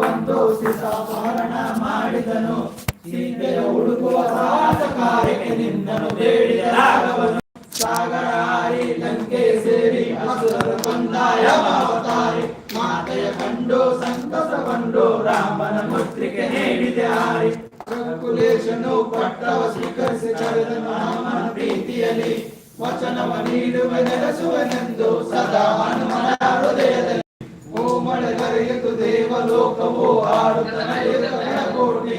ಬಂತು ಸೀತಾಪಹರಣ ಮಾಡಿದನು. ಹನುಮನ ಹೃದಯದಲ್ಲಿ ಓ ಮಳೆ ದೇವಲೋಕವು ಆಡುತ್ತ ನಡೆಯುತ್ತ ಕೋಟಿ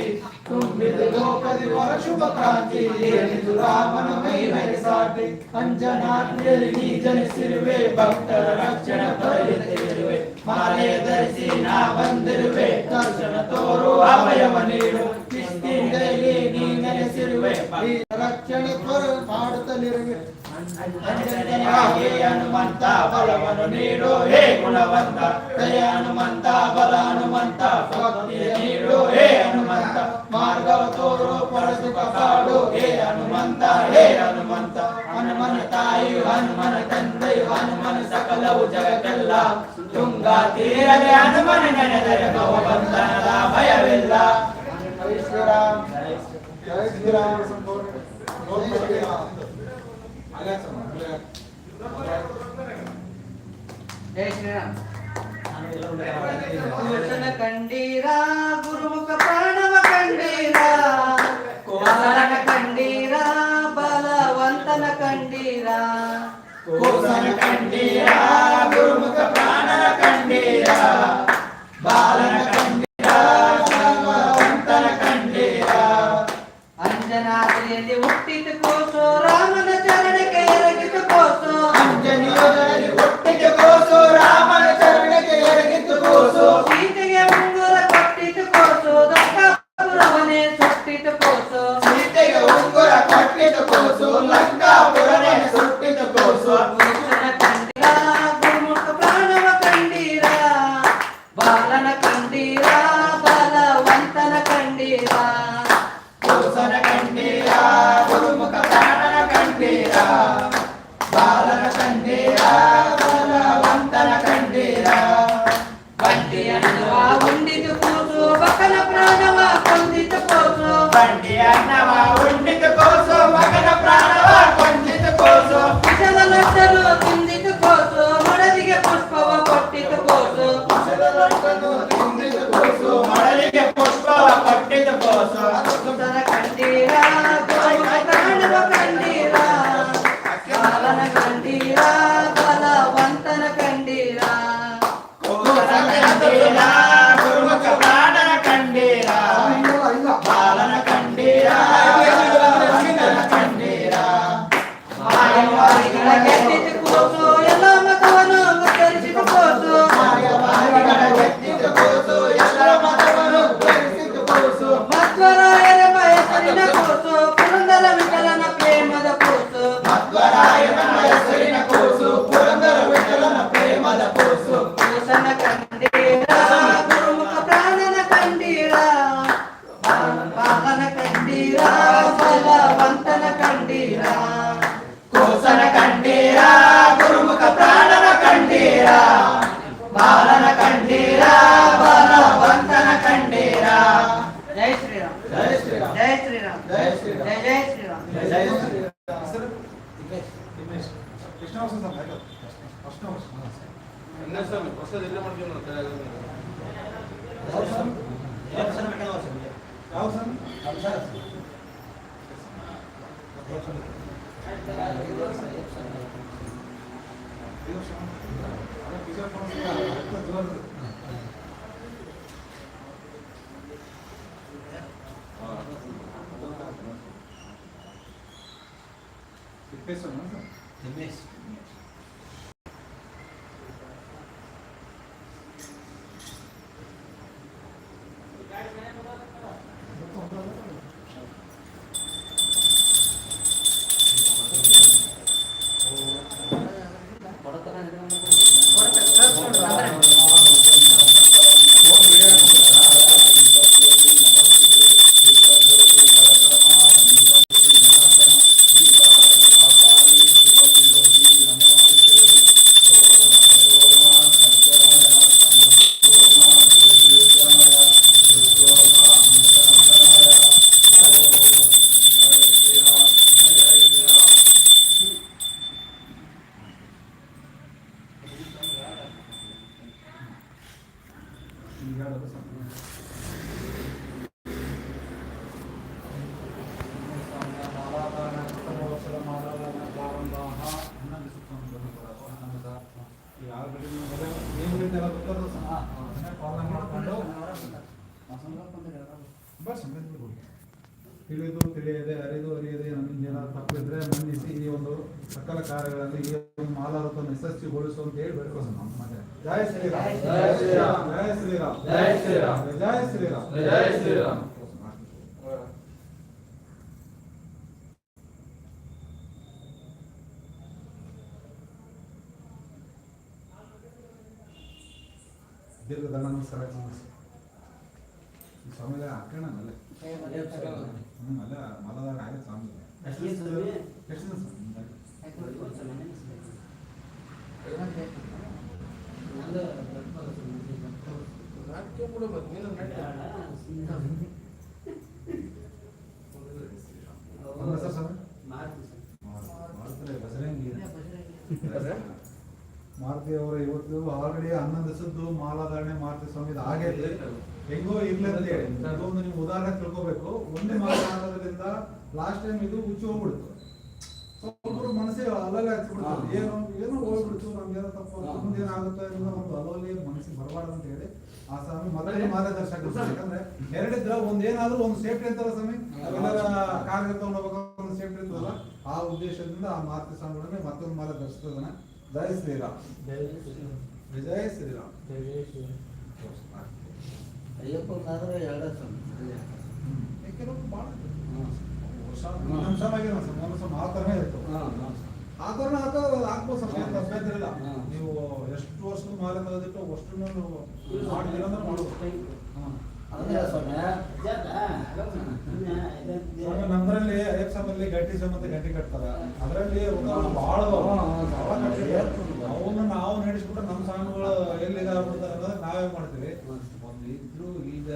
ನೀ ಜನಿಸಿರುವೆ ಭಕ್ತರ ರಕ್ಷಣೆ ಪಡೆಯುತ್ತಿರುವೆ ಮಾಲೆ ಧರಿಸಿ ನಾ ಬಂದಿರುವೆ ದರ್ಶನ ತೋರು ಅಭಯವ ನೀಡು ಇಷ್ಟಿಂದಲೇ ನೀ ನೆನೆಸಿರುವೆ ರಕ್ಷಣೆ ಮಾಡುತ್ತಲಿರುವೆ. హనుమంత బలవను నీడు హే గుణవంత జయ హనుమంత బల హనుమంత నీడు హే హనుమంత మార్గవ తోడు పరసు కాడు హే హనుమంత హే హనుమంత హనుమన తాయు హనుమన తందయు హనుమన సకలవు జగకెల్ల ತುಂಗಾ ತೀರದೆ ಹನುಮನ ನೆನೆದರೆ ಭವಂತನದ ಭಯವಿಲ್ಲ ಜಯ ಶ್ರೀರಾಮ್ ಜಯ ಶ್ರೀರಾಮ್ కండీరా గురుముఖ ప్రణవ కండీరా Kosana బలవంతన కండీరా Kosana గురుముఖ ప్రాణవ Peso, ¿no? El mes. ಅಂತ ಹೇಳಿ ಬೇಡ್ಕೊಂಡು ನಮ್ಮ ಮತ್ತೆ ಜಯ ಶ್ರೀರಾಮ್ ಜಯ ಶ್ರೀರಾಮ್. ಜಯ ಶ್ರೀರಾಮ್ ಜಯ ಶ್ರೀರಾಮ್. ಜಯ ಶ್ರೀರಾಮ್ ಜಯ ಶ್ರೀರಾಮ್. ದೀರ್ಘದಂಡ ನಮಸ್ಕಾರ ನಮಸ್ಕಾರ ಈ ಸ್ವಾಮಿಗೆ ಹಾಕೋಣಲ್ಲ ಹ್ಞೂ ಅಲ್ಲ ಮಲದಾಗ ಆಗೇ ಸ್ವಾಮಿ ಎಷ್ಟು ದಿನ ಸ್ವಾಮಿ ಮಾರುತಿ ಅವರು ಇವತ್ತು ಆಲ್ರೆಡಿ ಹನ್ನೊಂದು ದಿವಸದ್ದು ಮಾಲಾಧಾರಣೆ ಮಾರುತಿ ಸ್ವಾಮಿ ಆಗೈತೆ ಹೆಂಗೋ ಇರ್ಲಿ ಅಂತ ಹೇಳಿ. ಅದೊಂದು ನೀವು ಉದಾಹರಣೆ ತಿಳ್ಕೊಬೇಕು. ಒಂದೇ ಮಾಲ ಆಗೋದ್ರಿಂದ ಲಾಸ್ಟ್ ಟೈಮ್ ಇದು ಹುಚ್ಚಿ ಹೋಗ್ಬಿಡ್ತು. ಒಬ್ಬರು ಮನಸ್ಸೇ ಅಲ್ಲಲ್ಲಿ ಹಚ್ಬಿಡ್ತಾರೆ ಏನು ಏನೋ ಹೋಗ್ಬಿಡ್ತು ನಮ್ಗೇನೋ ತಪ್ಪು ಮುಂದೆ ಏನಾಗುತ್ತೆ ಅನ್ನೋ ಒಂದು ಅಲೋಲಿ ಮನಸ್ಸಿಗೆ ಬರಬಾರ್ದು ಅಂತ ಹೇಳಿ ಆ ಸ್ವಾಮಿ ಮೊದಲೇ ಮಾರ್ಗದರ್ಶಕ. ಯಾಕಂದ್ರೆ ಎರಡಿದ್ರ ಒಂದ್ ಏನಾದ್ರೂ ಒಂದು ಸೇಫ್ಟಿ ಅಂತಲ್ಲ ಸ್ವಾಮಿ? ನಾವೆಲ್ಲರ ಕಾರ್ಯ ತಗೊಂಡು ಹೋಗ್ಬೇಕು ಒಂದು ಸೇಫ್ಟಿ ಇರ್ತದಲ್ಲ? ಆ ಉದ್ದೇಶದಿಂದ ಆ ಮಾತೃ ಸ್ವಾಮಿಗಳನ್ನೇ ಮತ್ತೊಂದು ಮಾರ್ಗದರ್ಶಕದನ್ನ ಜಯ ಶ್ರೀರಾಮ್. ವಿಜಯ ಶ್ರೀರಾಮ್. ಅಯ್ಯಪ್ಪನಾದ್ರೆ ಎರಡ ಕೆಲವೊಂದು ಭಾಳ ವರ್ಷ ನಿಮಿಷ ಆಗಿರೋ ಸರ್ ಒಂದು ವರ್ಷ ಮಾತ್ರನೇ ಇತ್ತು ಆ ಥರ ಹಾಕೋದು ಹಾಕ್ಬೋದು ಸ್ವಲ್ಪ ಏನು ಇಲ್ಲ ನೀವು ಎಷ್ಟು ವರ್ಷದ ಮಾಲೆ ತೆಗೆದಿಟ್ಟು ಅಷ್ಟು ಮಾಡ್ತೀರ ಅಂದ್ರೆ ಮಾಡ್ಬೋದು ನಮ್ಮಲ್ಲಿ ಅಯ್ಯಪ್ಪ ಸ್ವಾಮಿಯಲ್ಲಿ ಗಟ್ಟಿ ಸಮೇತ ಗಟ್ಟಿ ಕಟ್ತಾರ. ಅದರಲ್ಲಿ ಬಹಳ ಹಾ. ಅವನ್ನ ನಾವು ನಡೆಸ್ಬಿಟ್ರೆ ನಮ್ಮ ಸಾಮಾನುಗಳು ಎಲ್ಲಿಗೆ ಅನ್ನೋದನ್ನ ನಾವೇ ಮಾಡ್ತೀವಿ. ಒಂದು ಇದ್ರು ಈಗ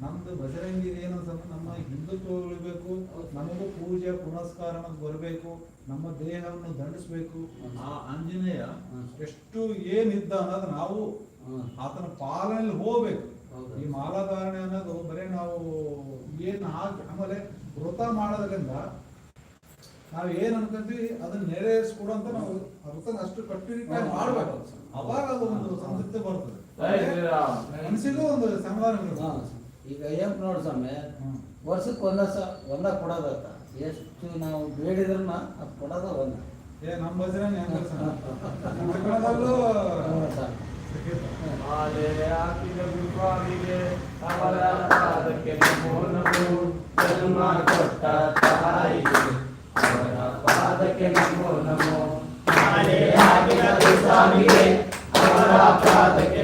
ನಮ್ದು ಬಜರಂಗಿ ಸ್ವಲ್ಪ ನಮ್ಮ ಹಿಂದುತ್ವ ಉಳಿಬೇಕು ನಮಗೂ ಪೂಜೆ ಪುನಸ್ಕಾರ ಬರಬೇಕು ನಮ್ಮ ದೇಹವನ್ನು ದಂಡಿಸ್ಬೇಕು ಆ ಆಂಜನೇಯ ಎಷ್ಟು ಏನಿದ್ದ ಅನ್ನೋದು ನಾವು. ಆತನ ಪಾಲನೆಯಲ್ಲಿ ಹೋಗ್ಬೇಕು. ಈ ಮಾಲಾಧಾರಣೆ ಅನ್ನೋದು ಬರೀ ನಾವು ಏನ್ ಹಾಕಿ ಆಮೇಲೆ ವೃತ ಮಾಡೋದ್ರಿಂದ ನಾವ್ ಏನ್ ಅನ್ಕೊಂತೀವಿ ಅದನ್ನ ನೆರವೇರಿಸ್ಕೊಡು ಅಂತ ನಾವು ಆ ವೃತನ ಅಷ್ಟು ಕಟ್ಟುನಿಟ್ಟಾಗಿ ಮಾಡ್ಬೇಕು ಅವಾಗ ಅದು ಒಂದು ಸಂತೃಪ್ತಿ ಬರ್ತದೆ. ಮನಸ್ಸಿಗೂ ಒಂದು ಸಮಾಧಾನ ಇರುತ್ತೆ. ಈಗ ಏನ್ ನೋಡ್ ಸ್ವಾಮಿ ವರ್ಷಕ್ಕೆ ಒಂದ ಸ ಒಂದ ಕೊಡೋದತ್ತ ಎಷ್ಟು ನಾವು ಬೇಡಿದ್ರನ್ನ ಅದು ಕೊಡೋದ ಒಂದ. ಏ ನಮ್ಮ ಹೆಂಗ ಮಾಲೆ ಹಾಕಿದ ಅವರ ಪಾದಕ್ಕೆ ನಮೋ ನಮೋ ಜನ್ಮ ಕೊಟ್ಟ ತಾಯಿಗೆ. ಅವರ ಪಾದಕ್ಕೆ ನಮೋ ನಮೋ ಮಾಲೆ ಹಾಕಿದ ಗುರುಸ್ವಾಮಿಗೆ ಅವರ ಪಾದಕ್ಕೆ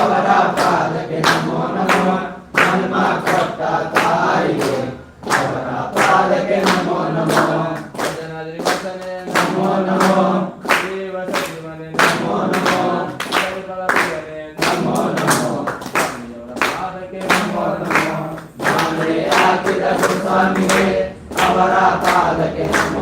ಅವರ Yeah.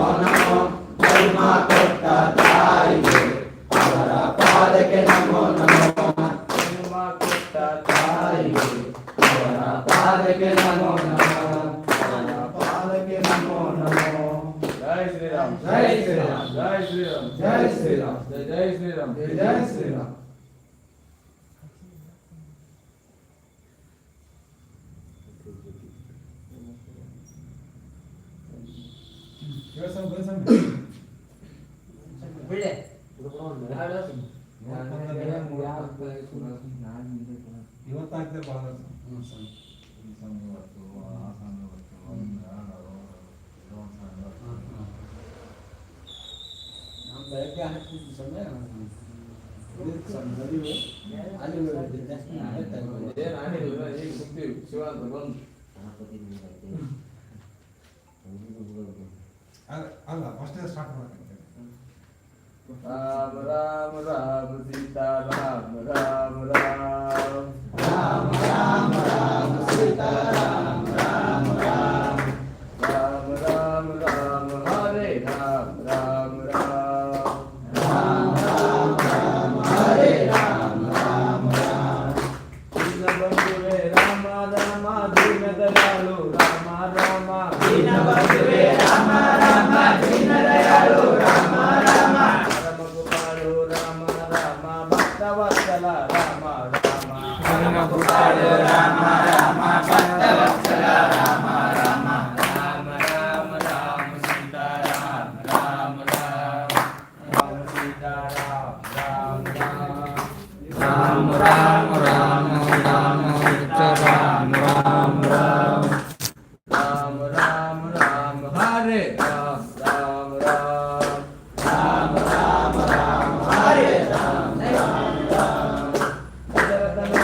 Johnson.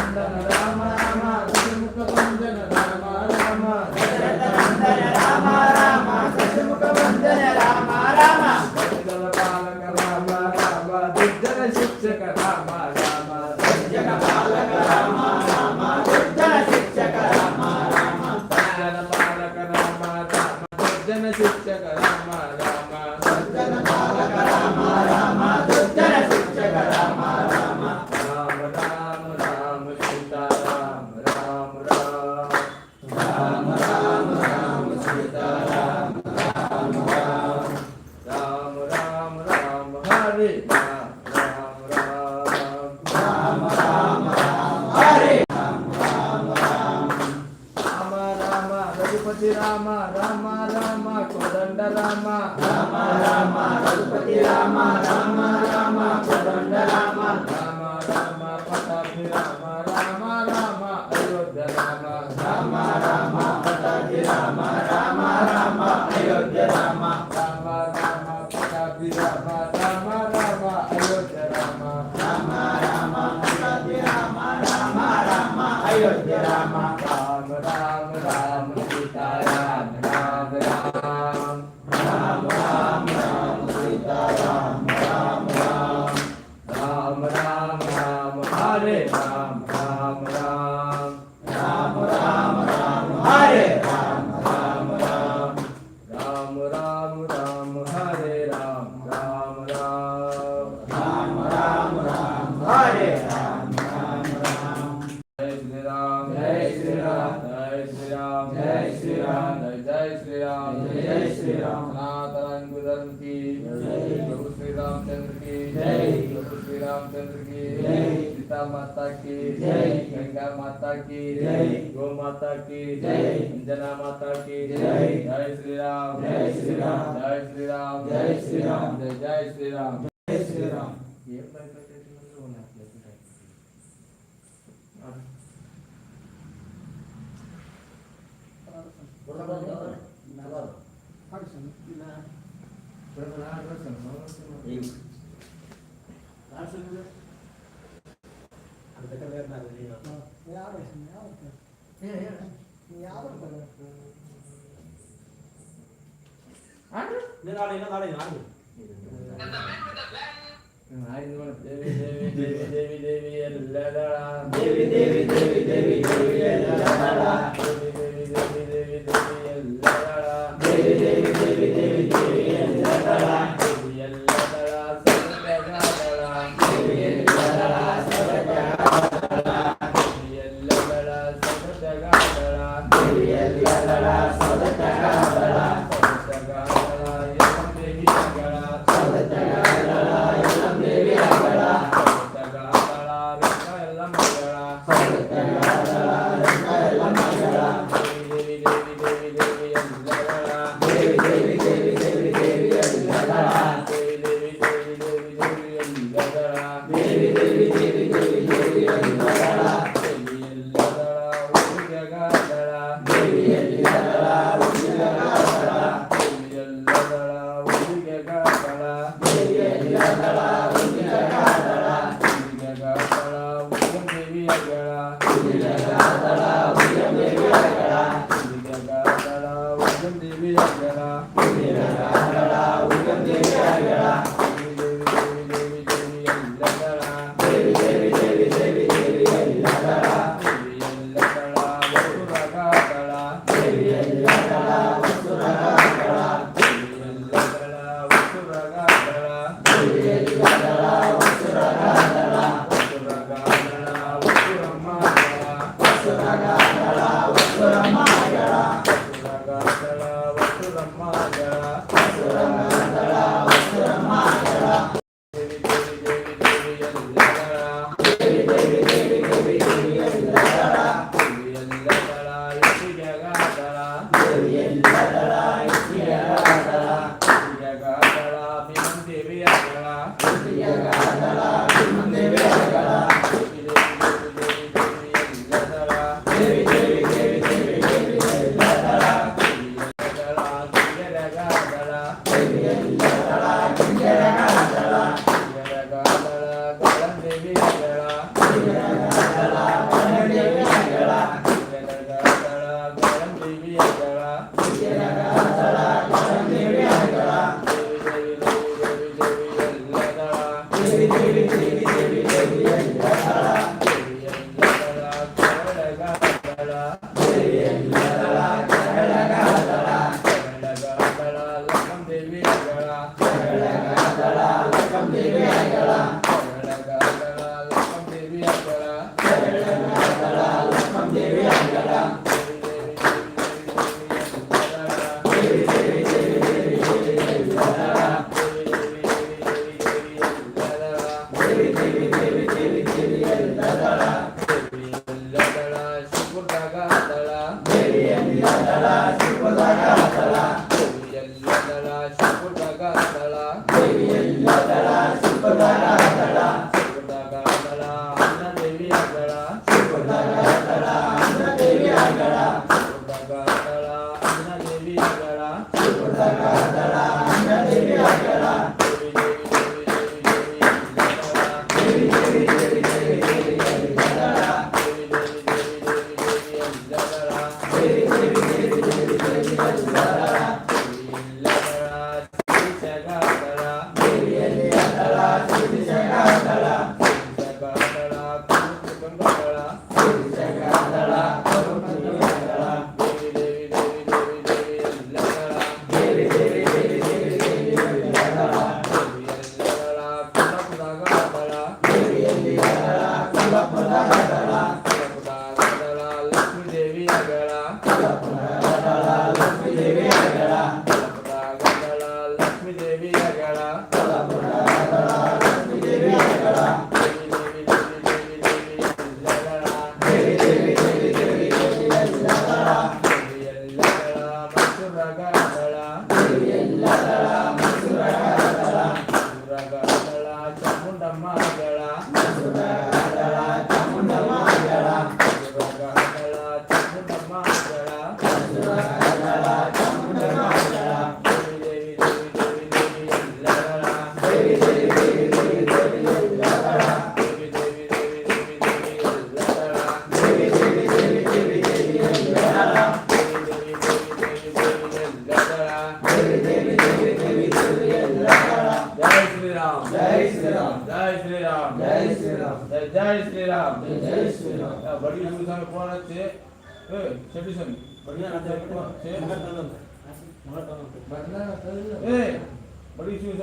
రామ రామ రఘుపతి రామ श्री राम जय श्री राम जय श्री राम जय जय श्री राम जय श्री राम सनातन गुरुधर्म की जय प्रभु श्री रामचंद्र की। जय। प्रभु श्री रामचंद्र की। जय। सीता माता की। जय। गंगा माता की। जय। गो माता की। जय। अंजना माता की। जय। जय श्री राम जय श्री राम जय श्री राम जय श्री राम जय जय श्री राम దేవి దేవి దేవి దేవి దేవి దేవి దేవి దేవి దేవి దేవి దేవి దేవి దేవి Yeah.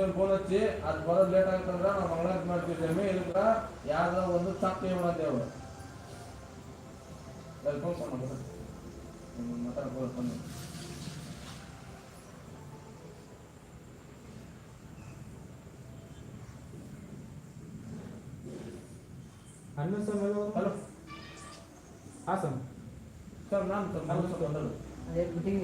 ಒಂದು ಫೋನ್ ಹಚ್ಚಿ ಅದು ಬರೋದು ಲೇಟ್ ಆಗ್ತಂದ್ರೆ ನಾವು ಮಂಗಳಾರತಿ ಮಾಡ್ತಿದ್ದೇವೆ ಇಲ್ಲ ಯಾರ್ದ ಒಂದು ತಪ್ಪು ನೀವು ಅಂತೇವೆ ಅಲ್ಲಿ ಫೋನ್ ಫೋನ್ ಮಾಡಿದ್ರೆ ಮಾತಾಡ್ಬೋದು ಹಲೋ ಸರ್ ಹಾಂ ಸರ್. ಸರ್ ನಾನು ಸರ್ ನಾನು sir meeting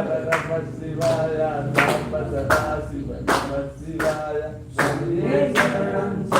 Shivaya, Namah Shivaya, Shivaya,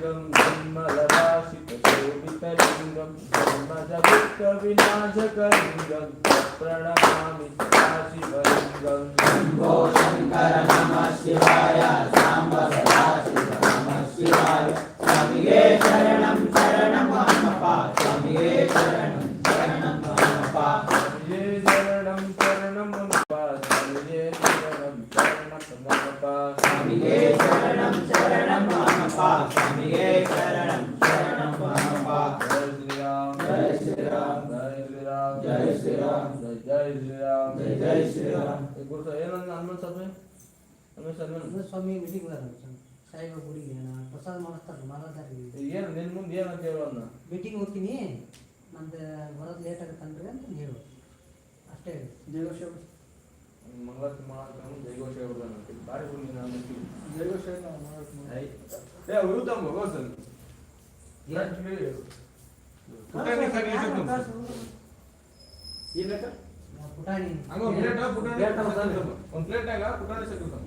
लिंगम ब्रह्मलराशितशोभितलिङ्गं ब्रह्मजवित्तविनाशकलिङ्गं प्रणमामि सदाशिवलिङ्गं शम्भो शङ्कर नमः शिवाय साम्ब सदाशिव नमः शिवाय। स्वामिगे शरणं शरणं मम स्वामिगे शरणं ಸ್ವಾಮಿ ಅಂದ್ರೆ ಮೀಟಿಂಗ್ ಗುಡಿಗೆ ಪ್ರಸಾದ ಮಾಡಿಸ್ತಾರೆ ಏನು ನಿನ್ನ ಮುಂದೆ ಹೇಳು ಅನ್ನ ಮೀಟಿಂಗ್ ಹೋಗ್ತೀನಿ. ನಂದು ಬರೋದು ಲೇಟ್ ಆಗುತ್ತನ್ರಿ ಅಂತ ಹೇಳು. ಅಷ್ಟೇ ಹೇಳಿ. ಜಯಗೋಷ ಮಂಗಳಾರತಿ ಮಾಡಕ್ಕೆ ಜೈಗೋಷ ಹೇಳ್ಬಿಡ್ತಾನೆ ಬಾರಿ ಗುಡಿ ನೀನು. ಏ ಪುಟಾಣಿ ಏನಕ್ಕ ಪುಟಾಣಿ. ಹಂಗ ಪ್ಲೇಟ್ ಪುಟಾಣಿ. ಒಂದ್ ಪ್ಲೇಟ್ನಾಗ ಪುಟಾಣಿ ಸಿಗುತ್ತಾನ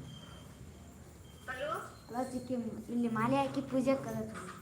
ಕಾಯ್ ಇಲ್ಲಿ ಮಾಲೆ ಹಾಕಿ ಪೂಜೆ ಗಣೇಶ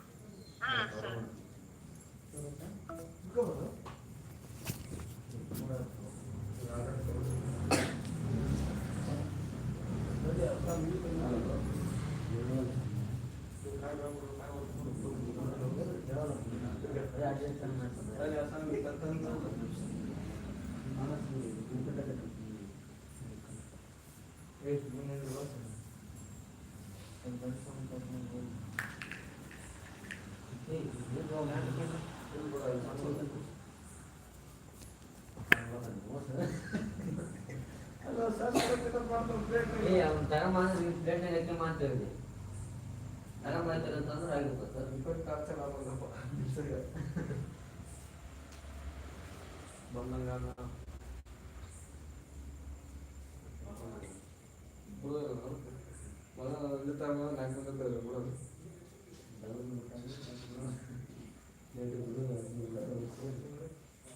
ಬೇಕೆ. ಈ ಮೇಲೆ ಒಂದು ಪೂಜೆ ಕರ್ಕೊಂಡು ಪೂಜೆ ಕಲ ಅಲ್ಲ ಚಿಕ್ಕಿ ಇಲ್ಲಿ ಮಾಲೆ ಹಾಕಿ ಪೂಜೆ ಕಲತ್ತು ಏ ಅವ್ನು ತಗೊಂಬಂದ್ರೆ ಪ್ಲೇಟ್ನಾಗ ಹಾಕಿ ಮಾಡ್ತೇವೆ ತಗೊಂಬಂತಾರೆ ಅಂತಂದ್ರೆ ಆಗಿರ್ತದೆ ಬಂದಂಗ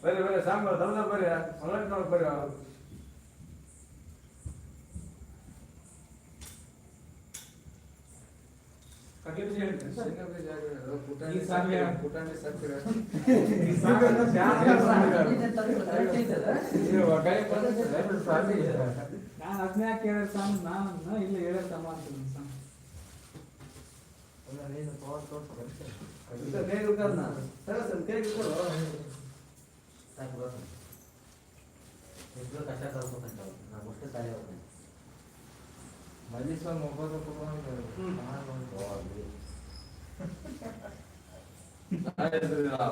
ಬರ್ರಿ ಬರ್ರಿ ಸಾಂಬಾರ್ ಬರ್ರಿ ಬರ್ರಿ ಈ ಸಾಂಗ್ಯ ಪುಟಾಣಿ ಸಕ್ಕರೆ ಈ ಸಾಂಗನ್ನ ಧ್ಯಾನ ನಾನು ಅದನ್ನೇ ಕೇಳಿದ ಸಾಂಗ್? ನಾನು ಇಲ್ಲ ಹೇಳಿದ ತಮ್ಮ ಅಂತೀನಿ ಸಾಂಗ್. ಕಷ್ಟ ಕಳ್ಕೊತಂತ ನಾವು ಅಷ್ಟೇ ತಾಯಿ ありがとうございます。